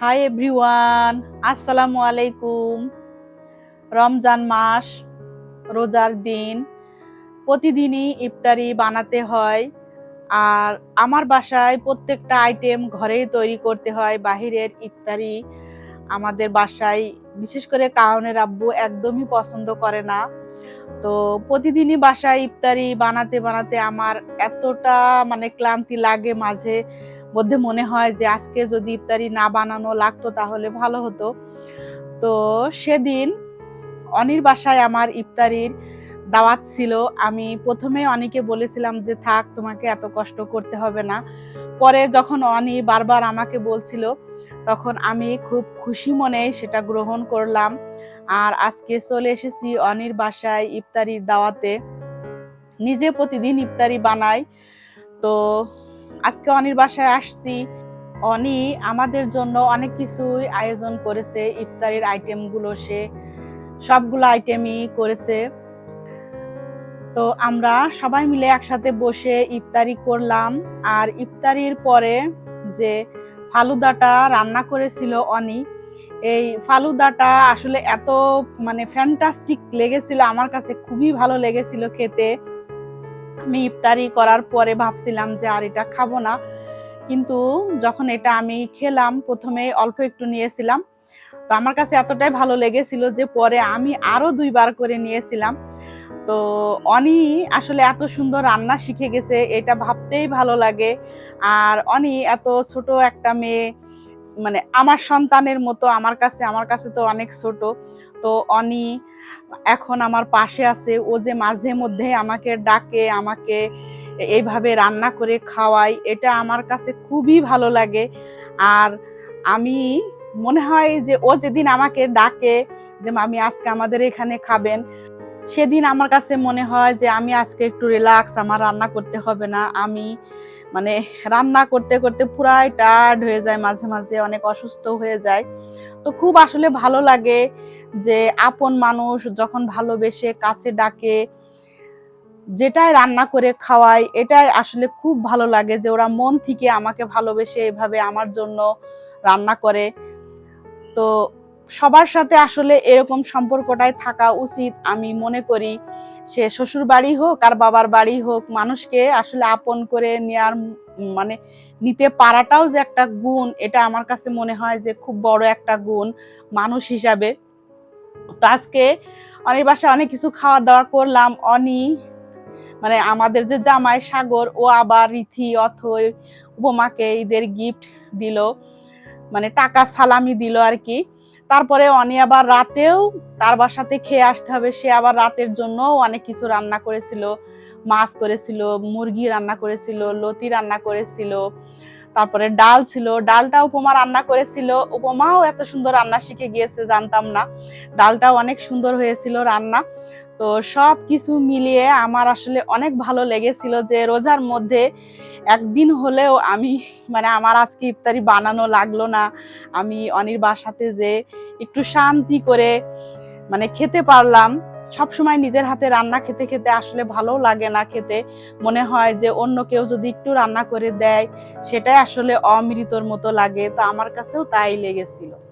Hi everyone আসসালামু আলাইকুম রমজান মাস, রোজার দিন। প্রতিদিনই ইফতারি বানাতে হয়। আর আমার বাসায় প্রত্যেকটা আইটেম ঘরেই তৈরি করতে হয়, বাহিরের ইফতারি। আমাদের বাসায়, বিশেষ করে কারণের আব্বু একদমই পছন্দ করে না। তো প্রতিদিনই বাসায় ইফতারি বানাতে বানাতে আমার এতটা মানে ক্লান্তি লাগে মাঝে মধ্যে মনে হয় যে আজকে যদি ইফতারি না বানানো লাগতো তাহলে ভালো হতো। তো সেদিন অনির বাসায় আমার ইফতারির দাওয়াত ছিল। আমি প্রথমে অনেকে বলেছিলাম যে, থাক, তোমাকে এত কষ্ট করতে হবে না। পরে যখন অনি বারবার আমাকে বলছিল, তখন আমি খুব খুশি মনে সেটা গ্রহণ করলাম। আর আজকে চলে এসেছি অনির বাসায় ইফতারির দাওয়াতে। নিজে প্রতিদিন ইফতারি বানাই। তো আজকে অনির বাসায় আসছি। অনি আমাদের জন্য অনেক কিছুই আয়োজন করেছে। ইফতারির আইটেমগুলো সে সবগুলো আইটেমই করেছে। তো আমরা সবাই মিলে একসাথে বসে ইফতারি করলাম। আর ইফতারির পরে যে ফালুদাটা রান্না করেছিল অনি, এই ফালুদাটা আসলে এত মানে ফ্যান্টাস্টিক লেগেছিল, আমার কাছে খুবই ভালো লেগেছিল খেতে। আমি ইফতারি করার পরে ভাবছিলাম যে আর এটা খাব না। কিন্তু যখন এটা আমি খেলাম, প্রথমে অল্প একটু নিয়েছিলাম। তো আমার কাছে এতটাই ভালো লেগেছিল যে পরে আমি আরও দুইবার করে নিয়েছিলাম। তো অনি আসলে এত সুন্দর রান্না শিখে গেছে, এটা ভাবতেই ভালো লাগে। আর অনি এত ছোট একটা মেয়ে মানে আমার সন্তানের মতো, আমার কাছে আমার কাছে তো অনেক ছোট। তো অনি এখন আমার পাশে আছে, ও যে মাঝে মধ্যে আমাকে ডাকে, আমাকে এইভাবে রান্না করে খাওয়াই এটা আমার কাছে খুবই ভালো লাগে। আর আমি, মনে হয় যে ও যেদিন আমাকে ডাকে যে, মামি, আজকে আমাদের এখানে খাবেন। সেদিন আমার কাছে মনে হয় যে আমি আজকে একটু রিল্যাক্স আমার রান্না করতে হবে না। আমি মানে রান্না করতে করতে পুরাই টায়ার্ড হয়ে যায়, মাঝে মাঝে অনেক অসুস্থ হয়ে যায়। তো খুব আসলে ভালো লাগে যে আপন মানুষ যখন ভালোবেসে, কাছে ডাকে, যেটাই রান্না করে খাওয়াই এটাই আসলে খুব ভালো লাগে যে ওরা মন থেকে আমাকে ভালোবেসে এভাবে আমার জন্য রান্না করে। তো সবার সাথে আসলে এরকম সম্পর্কটাই থাকা উচিত। আমি মনে করি সে শ্বশুর বাড়ি হোক আর বাবার বাড়ি হোক, মানুষকে আসলে আপন করে নেওয়ার মানে নিতে পারাটাও যে একটা গুণ, এটা আমার কাছে মনে হয় যে খুব বড় একটা গুণ মানুষ হিসাবে। তো আজকে অনেক বাসায় অনেক কিছু খাওয়া দাওয়া করলাম। অনি মানে আমাদের যে জামাই সাগর, ও আবার রীতি অথই, উপমাকে ঈদের গিফট দিল মানে টাকা সালামি দিল আর কি। তারপরে অনি আবার রাতেও তার বাসাতে খেয়ে আসতে হবে। সে আবার রাতের জন্য অনেক কিছু রান্না করেছিল, মাছ করেছিল, মুরগি রান্না করেছিল, লতি রান্না করেছিল। তারপরে ডাল ছিল, ডালটা উপমা রান্না করেছিল। উপমাও এত সুন্দর রান্না শিখে গিয়েছে, জানতাম না। ডালটাও অনেক সুন্দর হয়েছিল রান্না। তো সব কিছু মিলিয়ে আমার আসলে অনেক ভালো লেগেছিল যে রোজার মধ্যে একদিন হলেও আমি মানে আমার আজকে ইফতারি বানানো লাগল না। আমি অনির বাসাতে যে একটু শান্তি করে মানে খেতে পারলাম। সব সময় নিজের হাতে রান্না খেতে খেতে আসলে ভালো লাগে না খেতে। মনে হয় যে অন্য কেউ যদি একটু রান্না করে দেয়, সেটাই আসলে অমৃতর মতো লাগে। তো আমার কাছেও তাই লেগেছিল।